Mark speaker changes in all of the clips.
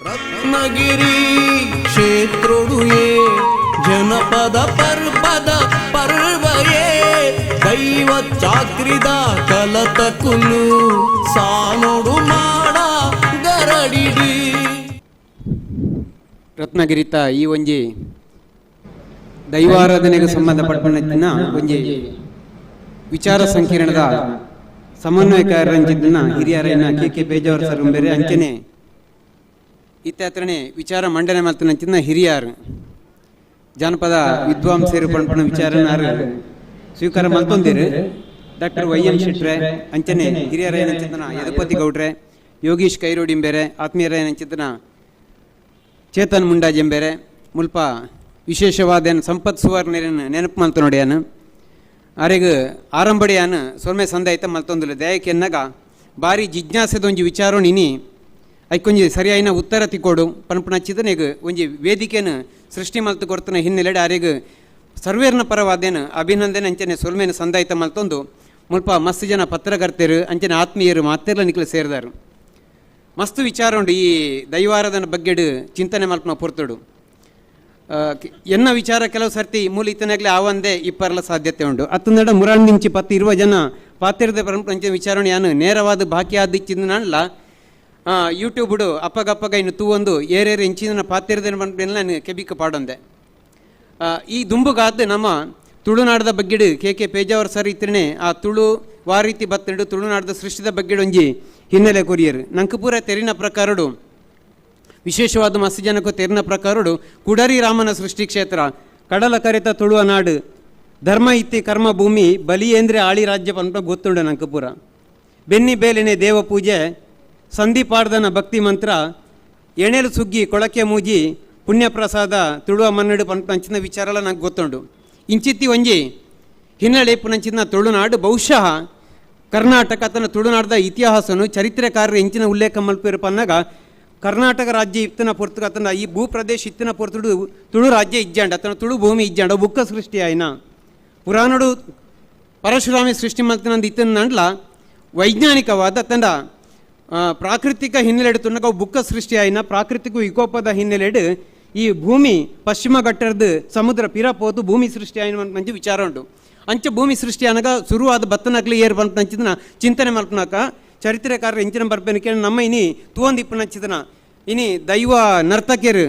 Speaker 1: ರತ್ನಗಿರಿ ಕ್ಷೇತ್ರೊಡುಯೇ ಜನಪದ ಪರ್ವದ ಪರ್ವಯೇ, ದೈವ ಚಾಕ್ರಿದ ಕಲತ ಕುಲು ಸಾನೋಡು ಮಾಡ ಗರಡಿಡಿ.
Speaker 2: ರತ್ನಗಿರಿತ ಈ ಒಂಜಿ ದೈವಾರಾಧನೆಗೆ ಸಂಬಂಧಪಟ್ಟಂಚಿನ ಒಂಜಿ ವಿಚಾರ ಸಂಕಿರಣದ ಸಮನ್ವಯಕಾರರಂಜಿದ್ದನ್ನ ಹಿರಿಯರೈನ ಕೆ ಕೆ ಬೇಜಾವರ್ ಸರ್ ಬೇರೆ ಅಂಚನೆ ಇತ್ತಾತ್ರನೆ ವಿಚಾರ ಮಂಡನೆ ಮಲ್ತನಂಚಿನ ಹಿರಿಯರು. ಜಾನಪದ ವಿದ್ವಾಂಸರು ಪಣಪಣ ವಿಚಾರನಾರು. ಸ್ವೀಕಾರ ಮಲ್ತೊಂದಿರು ಡಾಕ್ಟರ್ ವೈ ಎಂ ಶೆಟ್ರೆ, ಅಂಚನೆ ಹಿರಿಯರೈನಂಚಿನ ಯದಪತಿ ಗೌಡ್ರೆ, ಯೋಗೀಶ್ ಕೈರೋಡಿಂಬೇರೆ ಆತ್ಮೀಯರೈನಂಚಿನ ಚೇತನ್ ಮುಂಡಾಜೆಂಬೇರೆ ಮುಲ್ಪ ವಿಶೇಷವಾದ ಸಂಪತ್ ಸುವರ್ಣ ನೆನಪು ಮಲ್ತು ನೋಡ್ಯಾನು ಆರೆಗೆ ಆರಂಭಡಿಯಾನು ಸೊಲ್ಮೆ ಸಂದಾಯ್ತ ಮಲ್ತೊಂದಿಲ್ಲ. ದಯಕ್ಕೆ ಭಾರಿ ಜಿಜ್ಞಾಸೆದೊಂಜಿ ವಿಚಾರ ನಿನಿ. ಐಕೊಂಜಿ ಸರಿಯಾಯಿನ ಉತ್ತರ ತಿಕ್ಕೋಡು. ಪನ್ಪುನ ಚಿತನೆಗ್ ಒಂಜಿ ವೇದಿಕೆಯನ್ನು ಸೃಷ್ಟಿ ಮಲ್ತು ಕೊರ್ತನ ಹಿನ್ನೆಲೆಡೆ ಆರೆಗ್ ಸರ್ವೇರ್ನ ಪರವಾದೇನ ಅಭಿನಂದನೆ ಅಂಚನೆ ಸೊಲ್ಮೇನ ಸಂದಾಯಿತ ಮಲ್ತೊಂದು. ಮುಲ್ಪ ಮಸ್ತ್ ಜನ ಪತ್ರಕರ್ತರು, ಅಂಚನೆ ಆತ್ಮೀಯರು ಮಾತೆಲ್ಲ ನಿಕ್ಲು ಸೇರಿದಾರು. ಮಸ್ತ್ ವಿಚಾರ ಉಂಡು ಈ ದೈವಾರಾಧನ ಬಗ್ಗೆಡು ಚಿಂತನೆ ಮಲ್ಪನ ಪೊರ್ತುಡು. ಎನ್ನ ವಿಚಾರ ಕೆಲವು ಸರ್ತಿ ಮೂಲ ಇತ್ತನಾಗ್ಲಿ ಆವಂದೇ ಇಪ್ಪರಲ ಸಾಧ್ಯತೆ ಉಂಡು. ಅತ್ತು ನಡ ಮುರಾಣ್ ನಿಂಚಿ ಪತ್ತು ಇರುವ ಜನ ಪಾತ್ರದ ಪರಂಪರೆ ವಿಚಾರಣೆ ಯಾನು ನೇರವಾದ ಬಾಕಿ ಆದಿಚ್ಚಿಂದ ನಾನ್ಲ ಯೂಟ್ಯೂಬ್ಡು ಅಪ್ಪಗಪ್ಪಗ ಇನ್ನು ತೂವೊಂದು ಏರೇರು ಇಂಚಿನ ಪಾತ್ರದೇನು ಬಂದ್ಬಿಡಲ್ಲ ನಾನು ಕೆಬಿಕ ಪಾಡೊಂದೆ. ಈ ದುಂಬುಗಾದ ನಮ್ಮ ತುಳುನಾಡದ ಬಗ್ಗೆಡು ಕೆ ಕೆ ಪೇಜಾವರ್ ಸರ್ ಇತ್ತೇನೆ ಆ ತುಳು ವಾರೀತಿ ಬತ್ತಡು ತುಳುನಾಡದ ಸೃಷ್ಟಿದ ಬಗ್ಗೆಡು ಒಂಜಿ ಹಿನ್ನೆಲೆ ಕೊರಿಯರು. ನಂಗೆ ತೆರಿನ ಪ್ರಕಾರಡು, ವಿಶೇಷವಾದ ಮಸ್ತ್ ಜನಕ್ಕೂ ತೆರಿನ ಪ್ರಕಾರಡು, ಕುಡರಿ ರಾಮನ ಸೃಷ್ಟಿ ಕ್ಷೇತ್ರ, ಕಡಲ ಕರೆತ ತುಳುವ ನಾಡು, ಧರ್ಮ ಇತ್ತಿ ಕರ್ಮ ಭೂಮಿ ಬಲಿಯೇಂದ್ರೆ ಆಳಿ ರಾಜ್ಯ ಪಂಪ ಗೊತ್ತುಂಡು ನಂಗೆ ಬೆನ್ನಿ ಬೇಲೆನೆ ದೇವ ಪೂಜೆ ಸಂಧಿಪಾಡ್ದನ ಭಕ್ತಿ ಮಂತ್ರ, ಎಣೆಲು ಸುಗ್ಗಿ ಕೊಳಕೆ ಮೂಜಿ ಪುಣ್ಯಪ್ರಸಾದ ತುಳುವ ಮನ್ನಡು ಪಂಚಿನ ವಿಚಾರ ಎಲ್ಲ ನಂಗೆ ಗೊತ್ತುಂಡು. ಇಂಚಿತ್ತಿ ಒಂಜಿ ಹಿನ್ನೆಲೆ ಪುನಂಚಿನ ತುಳುನಾಡು ಬಹುಶಃ ಕರ್ನಾಟಕ ತನ್ನ ತುಳುನಾಡದ ಇತಿಹಾಸನು ಚರಿತ್ರೆಕಾರರು ಹೆಂಚಿನ ಉಲ್ಲೇಖ ಮಲ್ಪಿರು ಪನ್ನಾಗ ಕರ್ನಾಟಕ ರಾಜ್ಯ ಇತ್ತಿನ ಪೊರ್ತುಗ ಅತನ ಈ ಭೂ ಪ್ರದೇಶ ಇತ್ತಿನ ಪೊರ್ತುಡು ತುಳು ರಾಜ್ಯ ಇಜ್ಜಾಂಡ ಅತನ ತುಳು ಭೂಮಿ ಇಜ್ಜಾಂಡ, ಬುಕ್ಕ ಸೃಷ್ಟಿ ಆಯ್ನ ಪುರಾಣಡು ಪರಶುರಾಮಿ ಸೃಷ್ಟಿ ಮಲ್ತಿನಂದು ಇತ್ತಿನ ನಂಡ್ಲ ವೈಜ್ಞಾನಿಕವಾದ ತಂಡ ಪ್ರಾಕೃತಿಕ ಹಿನ್ನೆಲೆಡು ಬುಕ್ಕ ಸೃಷ್ಟಿ ಆಯ್ನ ಪ್ರಾಕೃತಿಕ ವಿಕೋಪದ ಹಿನ್ನೆಲೆ ಈ ಭೂಮಿ ಪಶ್ಚಿಮ ಘಟ್ಟದ ಸಮುದ್ರ ಪಿರ ಪೋತು ಭೂಮಿ ಸೃಷ್ಟಿ ಆಯ್ನ ಮಂచి ವಿಚಾರ ಉಂಟು. ಅಂಚ ಭೂಮಿ ಸೃಷ್ಟಿ ಅನಗ ಶುರುವಾದ ಬತ್ತನಕ್ಲಿ ಏರ್ ಬಂತಂಚಿದನ ಚಿಂತನೆ ಮಲ್ಪನಾಕ ಚರಿತ್ರೆಕಾರರು ಎಂಚಿನ ಬರ್ಪೇನಕ್ಕೆ ನಮ್ಮ ಇನಿ ತೂವೊಂದು ಇಪ್ಪನಂಚಿದನ ಇನಿ ದೈವ ನರ್ತಕಿಯರು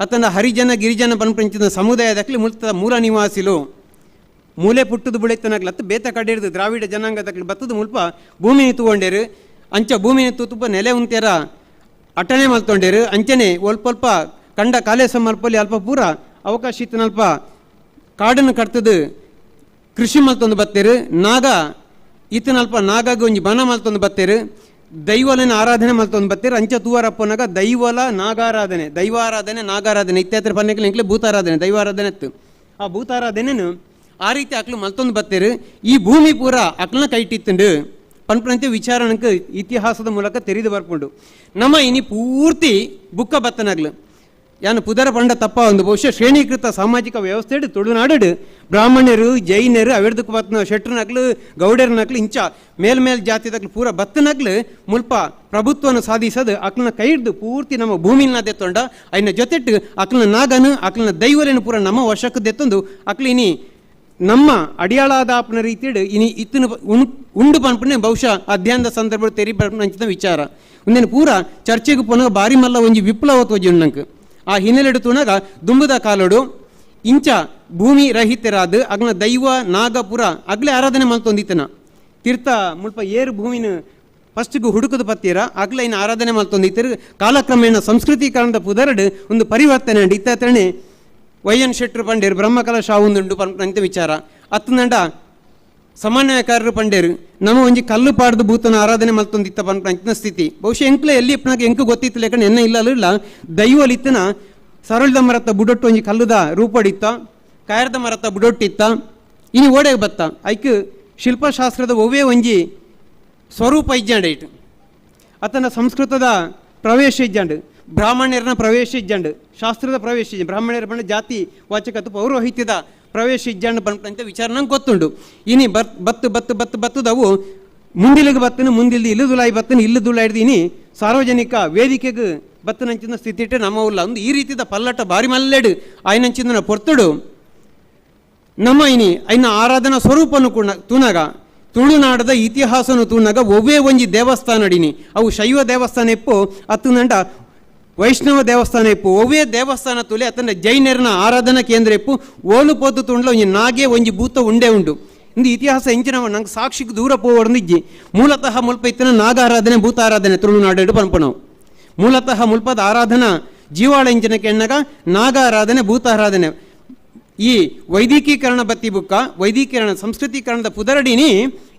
Speaker 2: ಅತನ ಹರಿಜನ ಗಿರಿಜನ ಬಂದ ಸಮುದಾಯದಕ್ಲಿ ಮುಲ್ತದ ಮೂಲ ನಿವಾಸಿಲು. ಮೂಲೆ ಪುಟ್ಟದ ಬುಳೆತನಾಗ್ಲತ್ತು ಬೇತ ಕಡೆರ್ದು ದ್ರಾವಿಡ ಜನಾಂಗದಕ್ಲಿ ಬತ್ತದ ಮುಲ್ಪ ಭೂಮಿ ತಗೊಂಡೇರು. ಅಂಚ ಭೂಮಿನ ತೂತುಪ ನೆಲೆ ಉಂತೆರ ಅಟನೆ ಮಲ್ತೊಂಡೇರು. ಅಂಚನೆ ಒಲ್ಪಲ್ಪ ಕಂಡ ಕಾಲೇಸ ಸಮಲ್ಪಲ್ಲಿ ಅಲ್ಪ ಪೂರ ಅವಕಾಶ ಇತ್ತನಲ್ಪ ಕಾಡನ್ನು ಕಟ್ತದು ಕೃಷಿ ಮಲ್ತೊಂದು ಬತ್ತೇರು. ನಾಗ ಈತನಲ್ಪ ನಾಗಾಗ ಒಂಜಿ ಬನ ಮಲ್ತೊಂದು ಬತ್ತೇರು. ದೈವಲನ ಆರಾಧನೆ ಮಲ್ತೊಂದು ಬತ್ತೇರು. ಅಂಚ ತೂವಾರಪ್ಪನಾಗ ದೈವಲ ನಾಗಾರಾಧನೆ. ದೈವಾರಾಧನೆ, ನಾಗಾರಾಧನೆ ಇತ್ಯಾತ್ರ ಪನ್ನಕ್ಕೆ ಎಂಕ್ಲೆ ಭೂತಾರಾಧನೆ, ದೈವಾರಾಧನೆ ಇತ್ತು ಆ ಭೂತಾರಾಧನೆನು ಆ ರೀತಿ ಅಕ್ಲು ಮಲ್ತೊಂದು ಬತ್ತೇರು. ಈ ಭೂಮಿ ಪೂರ ಅಕ್ಲನ ಕೈಟಿತ್ತುಂಡು. ಪನ್ಪನಂತೆ ವಿಚಾರಣಕ್ಕೆ ಇತಿಹಾಸದ ಮೂಲಕ ತೆರೆದು ಬರ್ಕೊಂಡು ನಮ್ಮ ಇನಿ ಪೂರ್ತಿ ಬುಕ್ಕ ಬತ್ತನಾಗ್ಲು. ಯಾನು ಪುದರ ಪಂಡ ತಪ್ಪ ಒಂದು ಬಹುಶಃ ಶ್ರೇಣೀಕೃತ ಸಾಮಾಜಿಕ ವ್ಯವಸ್ಥೆ ತುಳುನಾಡು ಬ್ರಾಹ್ಮಣರು ಜೈನರು ಅವಿರ್ದಕ್ಕೆ ಬತ್ನ ಶೆಟ್ರನಾಗ್ಲು ಗೌಡರನಾಗ್ಲು ಇಂಚ ಮೇಲ್ಮೇಲ್ ಮೇಲ್ ಜಾತಿದಕ್ಲು ಪೂರ ಬತ್ತನಾಗ್ಲು, ಮುಲ್ಪ ಪ್ರಭುತ್ವನ ಸಾಧಿಸದು ಅಕ್ಲನ ಕೈ ಹಿಡ್ದು ಪೂರ್ತಿ ನಮ್ಮ ಭೂಮಿನ ದೆತ್ತೊಂಡ ಅನ್ನ ಜೊತೆಟ್ಟು ಅಕ್ಲನ ನಾಗನು, ಅಕ್ಲನ ದೈವಲೇನು ಪೂರ ನಮ್ಮ ವಶಕ್ಕೆ ದೆತ್ತೊಂದು ಅಕ್ಲಿನಿ ನಮ್ಮ ಅಡಿಯಾಳಾದ ಆಪನ ರೀತಿಡ್ ಇನಿ ಇತ್ತಿನ ಉಂಡು ಪನ್ಪುನೆ ಬಹುಶಃ ಅಧ್ಯಯನದ ಸಂದರ್ಭ ತೆರಿ ಪಂಚಿದ ವಿಚಾರ. ಒಂದೇನ ಪೂರ ಚರ್ಚೆಗೆ ಪುನಃ ಬಾರಿ ಮಲ್ಲ ಒಂಜಿ ವಿಪ್ಲವ ತೋಜಿ ಉಣ್ಣಂಕ್ ಆ ಹಿನ್ನೆಲೆ ತುಣಗ ದುಂಬದ ಕಾಲಡು ಇಂಚ ಭೂಮಿ ರಹಿತರಾದ ಅಗ್ನ ದೈವ ನಾಗಪುರ ಅಗ್ಲೆ ಆರಾಧನೆ ಮಲ್ತೊಂದಿತ್ತನ ತೀರ್ಥ ಮುಲ್ಪ ಏರು ಭೂಮಿನ ಫಸ್ಟ್ಗೆ ಹುಡುಕದ ಪತ್ತೀರ ಅಗ್ಲ ಇನ್ನು ಆರಾಧನೆ ಮಲ್ತೊಂದಿತ್ತರು ಕಾಲಕ್ರಮೇಣ ಸಂಸ್ಕೃತೀಕರಣದ ಪುದರಡು ಒಂದು ಪರಿವರ್ತನೆ ಇತ್ತ ವೈ ಎನ್ ಶೆಟ್ರು ಪಂಡೇರು, ಬ್ರಹ್ಮಕಲಶ ಶಾವುಂದುಂಡು ವಿಚಾರ. ಅತ್ತನಂಡ ಸಮನ್ವಯಕಾರರು ಪಂಡೇರು ನಮ್ಮ ಒಂಜಿ ಕಲ್ಲು ಪಾಡ್ದು ಭೂತನ ಆರಾಧನೆ ಮಲ್ತೊಂದಿತ್ತ ಪಂಪಿನ ಸ್ಥಿತಿ. ಬಹುಶಃ ಎಂಕ್ಲೆ ಎಲ್ಲಿ ಇಪ್ಪನಾಗ ಎಂಕು ಗೊತ್ತಿತ್ತು ಲೇಖನ ಎನ್ನ ಇಲ್ಲ ದೈವಲಿತ್ತನ ಸರಳದ ಮರತ ಬುಡೊಟ್ಟು ಒಂಜಿ ಕಲ್ಲುದ ರೂಪಡಿತ್ತ, ಕಾಯರದ ಮರತ ಬುಡೊಟ್ಟಿತ್ತ ಇನಿ ಓಡೆಗೆ ಬತ್ತ. ಐಕ್ ಶಿಲ್ಪಶಾಸ್ತ್ರದ ಒವ್ವೇ ಒಂಜಿ ಸ್ವರೂಪ ಇಜ್ಜಾಂಡ ಇಟ್ಟು ಅತನ ಸಂಸ್ಕೃತದ ಪ್ರವೇಶ ಇಜ್ಜಂಡು. ಬ್ರಾಹ್ಮಣ್ಯರನ ಪ್ರವೇಶ ಇಜ್ಜಂಡು ಶಾಸ್ತ್ರದ ಪ್ರವೇಶ ಬ್ರಾಹ್ಮಣ್ಯರ ಬಣ್ಣ ಜಾತಿ ವಾಚಕತ್ತು ಪೌರೋಹಿತ್ಯದ ಪ್ರವೇಶ ಇಜ್ಜಂಡು ಬಂತ ವಿಚಾರ ನಂಗೆ ಗೊತ್ತುಂಡು. ಇನಿ ಬತ್ ಬತ್ತು ಬತ್ತು ಬತ್ತು, ಬತ್ತದವು. ಮುಂದಿಲಿಗೆ ಬತ್ತನು ಮುಂದಿಲ್ದು ಇಲ್ಲದುಲಾಯಿ ಬತ್ತನು ಇಲ್ಲದುಲಾಯ್ದು ಇನಿ ಸಾರ್ವಜನಿಕ ವೇದಿಕೆಗೆ ಬತ್ತನಂಚಿನ ಸ್ಥಿತಿ ಇಟ್ಟೆ ನಮ್ಮ ಉಲ್ಲ ಒಂದು ಈ ರೀತಿದ ಪಲ್ಲಟ ಬಾರಿ ಮಲ್ಲೆಡು. ಆಯ್ನಂಚಿನ ಪೊರ್ತುಡು. ನಮ್ಮ ಇನಿ ಐನ ಆರಾಧನಾ ಸ್ವರೂಪನು ಕೂಡ ತೂನಗ ತುಳುನಾಡದ ಇತಿಹಾಸನು ತೂನಗ ಒವ್ವೇ ಒಂಜಿ ದೇವಸ್ಥಾನ ಅಡಿನಿ ಅವು ಶೈವ ದೇವಸ್ಥಾನ ಇಪ್ಪು ಅತ್ತು ನಂಡ ವೈಷ್ಣವ ದೇವಸ್ಥಾನ ಇಪ್ಪು, ಒವ್ವೇ ದೇವಸ್ಥಾನ ತುಲೆ, ಅತನ ಜೈನರನ ಆರಾಧನಾ ಕೇಂದ್ರ ಇಪ್ಪು, ಓಲು ಪೋತು ತುಂಡ್ಲ ಒಂಜಿ ನಾಗೆ ಒಂಜಿ ಭೂತ ಉಂಡೆ ಉಂಡು. ಇಂದು ಇತಿಹಾಸ ಹೆಂಚಿನ ನಂಗೆ ಸಾಕ್ಷಿಗೆ ದೂರ ಪೋವರ್ದು ಇಜ್ಜಿ. ಮೂಲತಃ ಮುಲ್ಪ ಇತ್ತಿನ ನಾಗ ಆರಾಧನೆ ಭೂತ ಆರಾಧನೆ ತುಳುನಾಡು ಪಂಪನವು ಮೂಲತಃ ಮುಲ್ಪದ ಆರಾಧನಾ ಜೀವಾಳ ಹೆಂಚಿನ ಕೆಣ್ಣಗ ನಾಗ ಆರಾಧನೆ ಭೂತ ಆರಾಧನೆ ಈ ವೈದಿಕೀಕರಣ ಬತ್ತಿ ಬುಕ್ಕ, ವೈದಿಕೀಕರಣ ಸಂಸ್ಕೃತೀಕರಣದ ಪುದರಡಿನಿ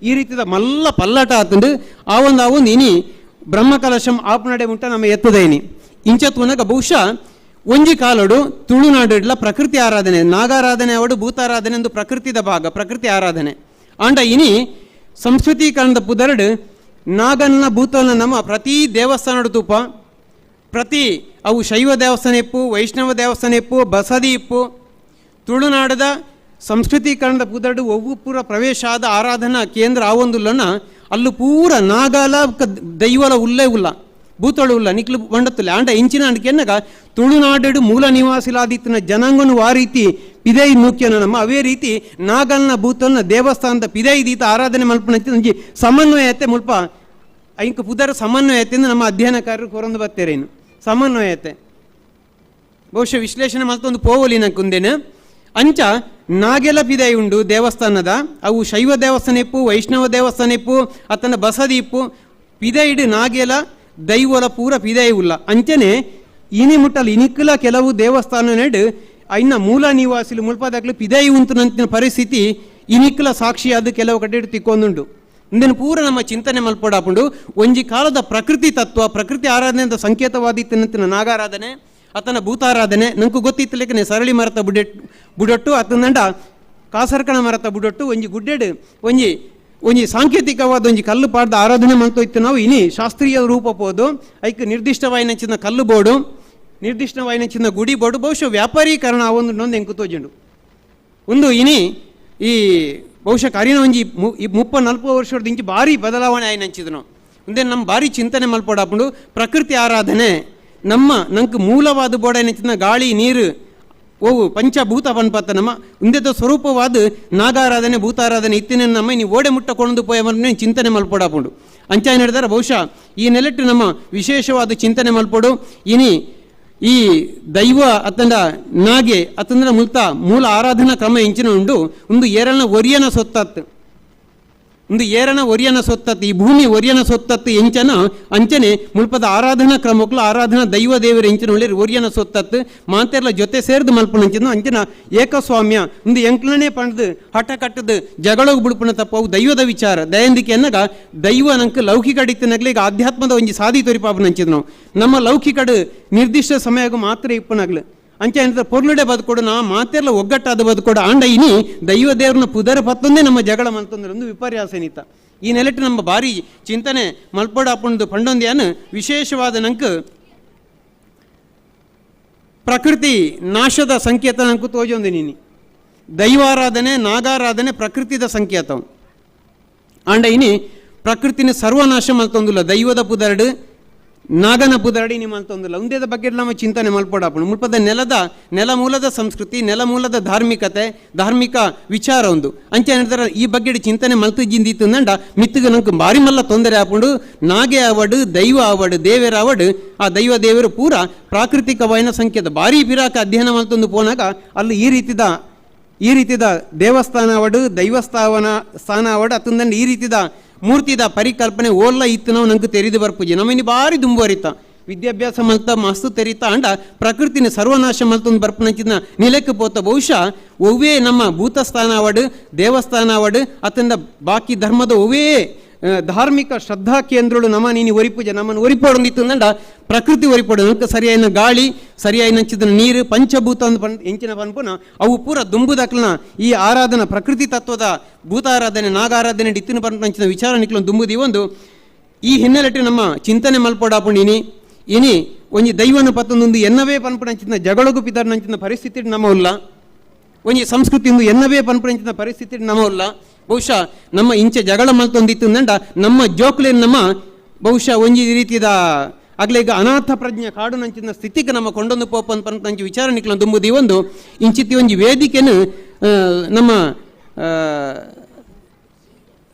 Speaker 2: ಈ ರೀತಿದ ಮಲ್ಲ ಪಲ್ಲಟ ಆತಂಡು. ಆ ಒಂದು ಆ ಒಂದು ಇನಿ ಬ್ರಹ್ಮಕಲಶಂ ಆಪ್ನಡೆ ಉಂಟ ನಮ್ಮ ಎತ್ತದೇನಿ. ಇಂಚ ತುನಗ ಬಹುಶಃ ಒಂಜಿ ಕಾಲಡು ತುಳುನಾಡುಡ್ಲ ಪ್ರಕೃತಿ ಆರಾಧನೆ, ನಾಗಾರಾಧನೆ ಅವಡು ಭೂತಾರಾಧನೆ ಒಂದು ಪ್ರಕೃತಿದ ಭಾಗ, ಪ್ರಕೃತಿ ಆರಾಧನೆ. ಆಂಡ ಇನಿ ಸಂಸ್ಕೃತೀಕರಣದ ಪುದರಡು ನಾಗನ್ನ ಭೂತನ ನಮ್ಮ ಪ್ರತಿ ದೇವಸ್ಥಾನಡು ತೂಪ. ಪ್ರತಿ ಅವು ಶೈವ ದೇವಸ್ಥಾನ ಇಪ್ಪು, ವೈಷ್ಣವ ದೇವಸ್ಥಾನ ಇಪ್ಪು, ಬಸದಿ ಇಪ್ಪು. ತುಳುನಾಡದ ಸಂಸ್ಕೃತೀಕರಣದ ಪುದರಡು ಒವ್ವು ಪೂರ ಪ್ರವೇಶ ಆದ ಆರಾಧನಾ ಕೇಂದ್ರ ಆವೊಂದುಲ್ಲನ ಅಲ್ಲೂ ಪೂರ ನಾಗಲ ದೈವಲ ಉಲ್ಲೇ ಉಲ್ಲ. ಬಂಡತ್ತುಲೆ ಆಂಡ ಇಂಚಿನ ಅಂಡ್ಕೆನ್ನಗ ತುಳುನಾಡು ಮೂಲ ನಿವಾಸಿಲಾದಿತ್ತಿನ ಜನಾಂಗನು ಆ ರೀತಿ ಪಿದೈ ಮುಖ್ಯನ ನಮ್ಮ ಅವೇ ರೀತಿ ನಾಗಲ್ನ ಭೂತಲ್ನ ದೇವಸ್ಥಾನದ ಪಿದೈ ದೀತ ಆರಾಧನೆ ಮಲ್ಪನ ಒಂಜಿ ಸಮನ್ವಯತೆ ಮುಲ್ಪ ಐಂಕ ಪುದರ ಸಮನ್ವಯತೆಯಿಂದ ನಮ್ಮ ಅಧ್ಯಯನಕಾರರು ಕೊರಂದು ಬರ್ತೇರೇನು ಸಮನ್ವಯತೆ. ಬಹುಶಃ ವಿಶ್ಲೇಷಣೆ ಮಲ್ತೊಂದು ಪೋವಲಿ ಕುಂದೇನು. ಅಂಚ ನಾಗೆಲ ಪಿದೈ ಉಂಡು ದೇವಸ್ಥಾನದ. ಅವು ಶೈವ ದೇವಸ್ಥಾನ ಇಪ್ಪು, ವೈಷ್ಣವ ದೇವಸ್ಥಾನ ಇಪ್ಪು, ಅತನ ಬಸದಿ ಇಪ್ಪು. ಪಿದೈಡು ನಾಗೆಲ ದೈವಲ ಪೂರ ಪಿದೈ ಉಲ್ಲ. ಅಂಚನೆ, ಇನಿ ಮುಟ್ಟಲು ಇನಿಕ್ಕಲ ಕೆಲವು ದೇವಸ್ಥಾನ ನೆಡು ಐನ ಮೂಲ ನಿವಾಸಿಲು ಮುಲ್ಪದಾಗ್ಲು ಪಿದೈ ಉಂತುನಂತಿನ ಪರಿಸ್ಥಿತಿ ಇನಿಕ್ಕಲ ಅದು ಕೆಲವು ಕಡೆ ತಿಕ್ಕೊಂದುಂಡು ಇಂದಿನ ಪೂರ ನಮ್ಮ ಚಿಂತನೆ ಮಲ್ಪಡಾಪುಂಡು. ಒಂಜಿ ಕಾಲದ ಪ್ರಕೃತಿ ತತ್ವ, ಪ್ರಕೃತಿ ಆರಾಧನೆಯಿಂದ ಸಂಕೇತವಾದಿತ್ತಿನಂತಿನ ನಾಗಾರಾಧನೆ, ಆತನ ಭೂತಾರಾಧನೆ ನಂಗೆ ಗೊತ್ತಿತ್ತಲೇಕನೆ ಸರಳಿ ಮರತ ಬುಡೆಟ್, ಬುಡೊಟ್ಟು ಆತನಂಡ ಕಾಸರ್ಕಣ ಮರತ ಬುಡೊಟ್ಟು, ಒಂಜಿ ಗುಡ್ಡೆಡು, ಒಂಜಿ ಒಂಜಿ ಸಾಂಕೇತಿಕವಾದ ಒಂಜಿ ಕಲ್ಲು ಪಾಡ್ದ ಆರಾಧನೆ ಮಂತೋಯ್ತು ನಾವು ಇನಿ ಶಾಸ್ತ್ರೀಯ ರೂಪ ಪೋದು, ಐಕ್ ನಿರ್ದಿಷ್ಟವಾಯಿನಂಚಿನ ಕಲ್ಲು ಬೋಡು ನಿರ್ದಿಷ್ಟವಾಯಿನಂಚಿನ ಗುಡಿ ಬೋಡು, ಬಹುಶಃ ವ್ಯಾಪಾರೀಕರಣ ಆ ಒಂದು ನೊಂದು ಎಂಕು ತೋಜುಂಡು. ಒಂದು ಇನಿ ಈ ಬಹುಶಃ ಕರಿನ ಒಂಜಿ ಮುಪ್ಪ ನಲ್ಪ ವರ್ಷದ ಇಂಚಿ ಭಾರಿ ಬದಲಾವಣೆ ಆಯ್ತು ನಾವು. ಮುಂದೆ ನಮ್ಮ ಭಾರಿ ಚಿಂತನೆ ಮಲ್ಪಡಾಪುಂಡು, ಪ್ರಕೃತಿ ಆರಾಧನೆ ನಮ್ಮ ನಂಗೆ ಮೂಲವಾದ ಬೋಡ ನೆಚ್ಚಿನ ಗಾಳಿ, ನೀರು ಓವು ಪಂಚಭೂತ ಪನ್ಪತ್ತ ನಮ್ಮ ಉಂದೆದ ಸ್ವರೂಪವಾದ ನಾಗಾರಾಧನೆ, ಭೂತಾರಾಧನೆ ಇತ್ತಿನ ನಮ್ಮ ನೀವು ಓಡೆ ಮುಟ್ಟಕೊಂಡು ಪೋಯವನ್ನು ಚಿಂತನೆ ಮಲ್ಪಡಾಪುಂಡು. ಅಂಚ ಏನು ಹೇಳಿದಾರೆ ಬಹುಶಃ ಈ ನೆಲೆಟ್ಟು ನಮ್ಮ ವಿಶೇಷವಾದ ಚಿಂತನೆ ಮಲ್ಪಡು. ಇನಿ ಈ ದೈವ ಅತಂಡ ನಾಗೆ ಅತಂದ್ರ ಮುಲ್ತ ಮೂಲ ಆರಾಧನಾ ಕ್ರಮ ಇಂಚಿನ ಉಂಡು ಒಂದು ಏರನ ಒರಿಯನ ಸೊತ್ತತ್ತು ಒಂದು ಏರನ ಒರಿಯನ ಸೊತ್ತತ್ತು, ಈ ಭೂಮಿ ಒರಿಯನ ಸೊತ್ತತ್ತು ಎಂಚನ ಅಂಚನೆ ಮುಲ್ಪದ ಆರಾಧನಾ ಕ್ರಮಕ್ಕಲು ಆರಾಧನಾ ದೈವ ದೇವರ ಎಂಚಿನ ಒಳ್ಳೆ ಒರಿಯನ ಸೊತ್ತತ್ತು. ಮಾತೆರ್ಲ ಜೊತೆ ಸೇರ್ದು ಮಲ್ಪುನಂಚಿನ ಅಂಚನ ಏಕಸ್ವಾಮ್ಯ. ಒಂದು ಎಂಕ್ಲನೇ ಪಣದು ಹಠ ಕಟ್ಟದು ಜಗಳೋಗಿ ಬಿಡ್ಪಣ ತಪ್ಪ ಅವು ದೈವದ ವಿಚಾರ. ದಯಂದಿಕೆ ಅನ್ನಗ ದೈವ ನಂಗೆ ಲೌಕಿಕ ಅಡಿತನಾಗ್ಲಿ ಈಗ ಆಧ್ಯಾತ್ಮದ ಒಂಜಿ ಸಾದಿ ತೋರಿಪಾಪನಂಚಿದ್ ನಾವು ನಮ್ಮ ಲೌಕಿಕಡು ನಿರ್ದಿಷ್ಟ ಸಮಯಕ್ಕೆ ಮಾತ್ರ ಇಪ್ಪನಾಗ್ಲು ಅಂಚೆ ಅಂತ ಪೊರ್ಲುಡೆ ಬದುಕೊಡು ನಾ ಮಾತೆಲ್ಲ ಒಗ್ಗಟ್ಟಾದ ಬದುಕೊಡು ಆಂಡ ಇನಿ ದೈವ ದೇವ್ರನ್ನ ಪುದರ ಪತ್ತೊಂದೇ ನಮ್ಮ ಜಗಳ ಮಲ್ತಂದ್ರೆ ಒಂದು ವಿಪರ್ಯಾಸ ಏನಿತ್ತ. ಈ ನೆಲೆಟ್ಟು ನಮ್ಮ ಬಾರಿ ಚಿಂತನೆ ಮಲ್ಪೋಡ ಅಪ್ಪಂದು ಪಂಡೊಂದ್ಯಾನು ವಿಶೇಷವಾದ ನಂಕ ಪ್ರಕೃತಿ ನಾಶದ ಸಂಕೇತ ನಂಕು ತೋಜೊಂದು ನೀನು. ದೈವಾರಾಧನೆ, ನಾಗಾರಾಧನೆ ಪ್ರಕೃತಿದ ಸಂಕೇತ ಆಂಡ ಇನಿ ಪ್ರಕೃತಿನ ಸರ್ವನಾಶ ಮಲ್ತೊಂದುಲ್ಲ, ದೈವದ ಪುದರಡು ನಾಗನ ಪುದರಡಿ ನಿಮ್ಮ ಮಲ್ತೊಂದುಲ್ಲ ಒಂದೇದ ಬಗ್ಗೆ ನಾವು ಚಿಂತನೆ ಮಲ್ಪಡಾಪಣ ಮುಲ್ಪದ ನೆಲದ ನೆಲಮೂಲದ ಸಂಸ್ಕೃತಿ ನೆಲಮೂಲದ ಧಾರ್ಮಿಕತೆ, ಧಾರ್ಮಿಕ ವಿಚಾರ ಒಂದು. ಅಂಚೆ ಈ ಬಗ್ಗೆ ಚಿಂತನೆ ಮಲ್ತು ಜಿಂದಿತ್ತು ನಂಡ ಮಿತ್ತಿಗೆ ನಂಗೆ ಭಾರಿ ಮಲ್ಲ ತೊಂದರೆ ಆಪುಂಡು. ನಾಗೆ ಅವಡು ದೈವ ಅವಡು ದೇವರ ಅವಡು ಆ ದೈವ ದೇವರು ಪೂರ ಪ್ರಾಕೃತಿಕ ವಯನ ಸಂಖ್ಯೆದ ಭಾರಿ ಬಿರಾಕ ಅಧ್ಯಯನ ಮಲ್ತೊಂದು ಪೋನಾಗ ಅಲ್ಲಿ ಈ ರೀತಿದ ಈ ರೀತಿದ ದೇವಸ್ಥಾನ ಅವಡು ದೈವಸ್ಥಾವನ ಸ್ಥಾನ ಅವಡು ಅತ್ತಂದಂಡ ಈ ರೀತಿದ ಮೂರ್ತಿದ ಪರಿಕಲ್ಪನೆ ಓಲ್ಲ ಇತ್ತು ನಾವು ನಂಗೆ ತೆರೆದು ಬರ್ಪೂಜೆ ನಮ್ಮನಿ ಬಾರಿ ದುಂಬರಿತ ವಿದ್ಯಾಭ್ಯಾಸ ಮಲ್ತ ಮಸ್ತು ತೆರೀತ ಅಂಡ ಪ್ರಕೃತಿನ ಸರ್ವನಾಶ ಮಲ್ತೊಂದು ಬರ್ಪನಂಚಿನ ನಿಲಕ್ಕೆ ಪೋತ. ಬಹುಶಃ ಒವ್ವೇ ನಮ್ಮ ಭೂತಸ್ಥಾನ ಅವಡು ದೇವಸ್ಥಾನ ಅವಡು ಅತಂದ ಬಾಕಿ ಧರ್ಮದ ಒವ್ವೇ ಧಾರ್ಮಿಕ ಶ್ರದ್ಧಾ ಕೇಂದ್ರಗಳು ನಮ್ಮ ನೀನು ಒರಿಪೂಜೆ ನಮ್ಮನ್ನು ಒರಿಪೋಡೊಂದಿತ್ತು ಅಂದಂಡ ಪ್ರಕೃತಿ ಒರಿಪೋಡು. ಸರಿಯಾಯಿನ ಗಾಳಿ ಸರಿಯಾಗಿ ನಂಚಿದ ನೀರು, ಪಂಚಭೂತ ಅಂತ ಬಂದು ಹೆಂಚಿನ ಪನ್ಪುನ ಅವು ಪೂರ ದುಂಬುದಕ್ಲನ ಈ ಆರಾಧನಾ ಪ್ರಕೃತಿ ತತ್ವದ ಭೂತಾರಾಧನೆ, ನಾಗಾರಾಧನೆ, ಡಿತ್ತಿನ ಬಂದು ನಂಚಿನ ವಿಚಾರ ನಿಕ್ಲೊಂದು ದುಂಬುದಿ ಒಂದು. ಈ ಹಿನ್ನೆಲೆಟ್ಟು ನಮ್ಮ ಚಿಂತನೆ ಮಲ್ಪೋಡಾಪುಣಿನಿ. ಇನಿ, ಒಂಜಿ ದೈವನ ಪತ್ತೊಂದು ಎನ್ನವೇ ಪನ್ಪುನಂಚಿನ ಜಗಳಗು ಪಿತರ್ನಂಚಿನ ಪರಿಸ್ಥಿತಿ ನಮ್ಮ ಉಲ್ಲ. ಒಂಜಿ ಸಂಸ್ಕೃತಿ ಇಂದು ಎನ್ನವೇ ಪನ್ಪುನಂಚಿನ ಪರಿಸ್ಥಿತಿ ನಮ್ಮ ಉಲ್ಲ. ಬಹುಶಃ ನಮ್ಮ ಇಂಚೆ ಜಗಳ ಮಲ್ತೊಂದಿತ್ತು ನಮ್ಮ ಜೋಕ್ಲೇನ್ ನಮ್ಮ ಬಹುಶಃ ಒಂಜಿ ರೀತಿದ ಆಗ್ಲೇ ಈಗ ಅನಾಥ ಪ್ರಜ್ಞೆ ಕಾಡು ನಂಚಿನ ಸ್ಥಿತಿಗೆ ನಮ್ಮ ಕೊಂಡೊಂದು ಪೋಪನ್ ಅಂತ ನಂಚು ವಿಚಾರ ನಿಕ್ಲ ತುಂಬುದಿ ಒಂದು ಇಂಚಿತ್ತಿ ಒಂಜಿ ವೇದಿಕೆನು ನಮ್ಮ ಆ,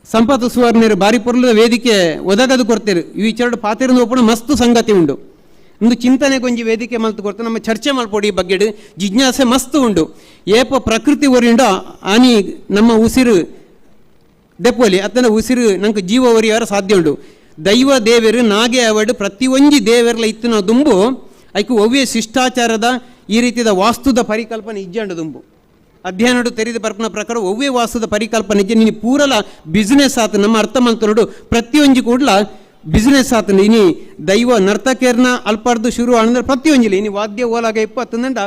Speaker 2: ಸಂಪತ್ತು ಸುವರ್ಣರು ಬಾರಿ ಪೊರ್ಲದ ವೇದಿಕೆ ಒದಗದು ಕೊಡ್ತೇರು ಈ ವಿಚಾರ ಪಾತಿರಂದು ಒಪ್ಪಣ ಮಸ್ತ್ ಸಂಗತಿ ಉಂಡು. ಒಂದು ಚಿಂತನೆಗೆ ಒಂಜಿ ವೇದಿಕೆ ಮಲ್ತು ಕೊಡ್ತು ನಮ್ಮ ಚರ್ಚೆ ಮಲ್ಪೋಡಿ ಈ ಬಗ್ಗೆ ಜಿಜ್ಞಾಸೆ ಮಸ್ತ್ ಉಂಡು. ಏಪ ಪ್ರಕೃತಿ ಒರಿಂಡ ಆನಿ ನಮ್ಮ ಉಸಿರು ದೆಪ್ಪಲಿ ಅತ್ತನ ಉಸಿರು ನಂಗೆ ಜೀವ ಒರಿಯಾರ ಸಾಧ್ಯ ಉಂಡು. ದೈವ ದೇವರು ನಾಗೆ ಅವಡು ದೇವರಲ್ಲ ಇತ್ತು ನಾವು ದುಂಬು, ಐಕು ಒವ್ವೆ ಶಿಷ್ಟಾಚಾರದ ಈ ರೀತಿಯ ವಾಸ್ತುದ ಪರಿಕಲ್ಪನೆ ಇಜ್ಜಂಡು ದುಂಬು. ಅಧ್ಯಯನಡು ತೆರೆದ ಬರ್ಪನ ಪ್ರಕಾರ ಒವ್ಯ ವಾಸ್ತುದ ಪರಿಕಲ್ಪನೆ ಇಜ್ಜೆ ನೀನು ಪೂರಲ ಬಿಸ್ನೆಸ್ ಆತ ನಮ್ಮ ಅರ್ಥ ಪ್ರತಿ ಪ್ರತಿಯೊಂಜಿ ಕೂಡ್ಲ ಬಿಸ್ನೆಸ್ ಆತ ಇನಿ ದೈವ ನರ್ತಕೇರ್ನ ಅಲ್ಪಾರ್ದು ಶುರು ಅಂದ್ರೆ ಪ್ರತಿಯೊಂಜಿಲಿ ಇನಿ ವಾದ್ಯ ಓಲಾಗ ಇಪ್ಪತ್ತೊಂದಂಡ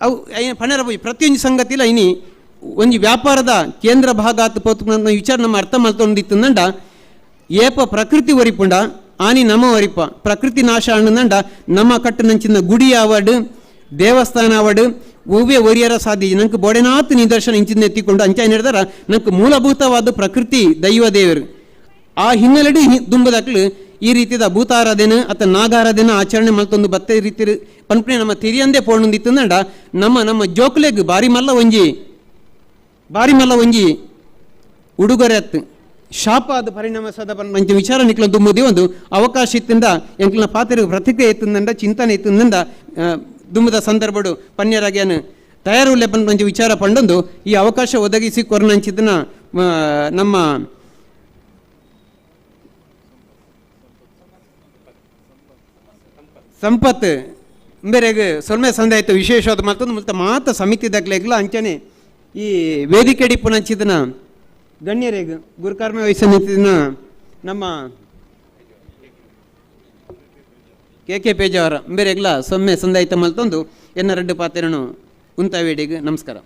Speaker 2: ಅವು ಪಣರ ಪೋಯಿ ಪ್ರತಿಯೊಂದು ಸಂಗತಿಲ ಇನಿ ಒಂದು ವ್ಯಾಪಾರದ ಕೇಂದ್ರ ಭಾಗ ಆತ ಪೋತ್ಕೊಂಡು ವಿಚಾರ ನಮ್ಮ ಅರ್ಥ ಮಲ್ತೊಂದಿತ್ತಂದಂಡ ಏಪ ಪ್ರಕೃತಿ ಒರಿಪುಂಡ ಆನಿ ನಮ ಒರಿಪ ಪ್ರಕೃತಿ ನಾಶ ಅಣ್ಣನಂಡ ನಮ್ಮ ಕಟ್ಟನಂಚಿನ ಗುಡಿ ಆವಡ್ ದೇವಸ್ಥಾನ ಆವಡ್ ಒವ್ವೆ ಒರಿಯರ ಸಾಧ್ಯ ನಂಗೆ ಬೋಡೆನಾತ್ ನಿದರ್ಶನ ಇಂಚಿನ ಎತ್ತಿಕೊಂಡು ಅಂಚಾಯ್ ನಡೆದಾರ, ನಂಗೆ ಮೂಲಭೂತವಾದ ಪ್ರಕೃತಿ ದೈವ ದೇವರು. ಆ ಹಿನ್ನೆಲೆಡಿ ದುಂಬದಕ್ಲು, ಈ ರೀತಿಯ ಭೂತಾರಾಧನೆ ಅಥವಾ ನಾಗಾರಾಧನೆ ಆಚರಣೆ ಮಲ್ತೊಂದು ಬತ್ತೆ ರೀತಿ ಪನ್ಪನೆ ನಮ್ಮ ತಿರಿಯಂದೇ ಪೋಣೊಂದಿತ್ತಂದಂಡ ನಮ್ಮ ನಮ್ಮ ಜೋಕ್ಲೆಗ್ ಬಾರಿ ಮಲ್ಲ ಒಂಜಿ ಬಾರಿ ಮಲ್ಲ ಒಂಜಿ ಉಡುಗೊರೆ ಅತ್ತು. ಶಾಪ ಅದು ಪರಿಣಾಮ ಸದ ಪಂಚ ವಿಚಾರ ನಿಕ್ಲ ದುಂಬುದಿ ಒಂದು ಅವಕಾಶ ಇತ್ತಿಂದ ಎಂಕ್ಲನ ಪಾತ್ರೆ ಪ್ರತಿಕ್ರಿಯೆ ಇತ್ತಿಂದ ಚಿಂತನೆ ಇತ್ತಿಂದ ದುಮ್ಮದ ಸಂದರ್ಭಡು ಪನ್ಯರಾಗ್ಯಾನ ತಯಾರು ಪಂಚ ವಿಚಾರ ಪಂಡೊಂದು, ಈ ಅವಕಾಶ ಒದಗಿಸಿ ಕೊರನಂಚಿದನ ನಮ್ಮ ಸಂಪತ್ ಬೇರೆಗೆ ಸೊಲ್ಮೆ ಸಂದೆ ವಿಶೇಷವಾದ ಮತ್ತೊಂದು ಮತ್ತೆ ಮಾತ ಸಮಿತಿ ದಾಖಲೆ ಅಂಚನೆ ಈ ವೇದಿಕೆ ಡಿಪ್ಪು ಹಂಚಿದನ ಗಣ್ಯರೇಗ ಗುರುಕರ್ಮ ವಹಿಸಿನ ನಮ್ಮ ಕೆ ಕೆ ಪೇಜಾವರ ಬೇರೆಗ್ಲ ಸೊಮ್ಮೆ ಸಂದಾಯಿತ ಮಲ್ತೊಂದು ಎನ್ನ ರೆಡ್ಡು ಪಾತ್ರೆನು ಉಂತಾವೇಡಿಗೆ ನಮಸ್ಕಾರ.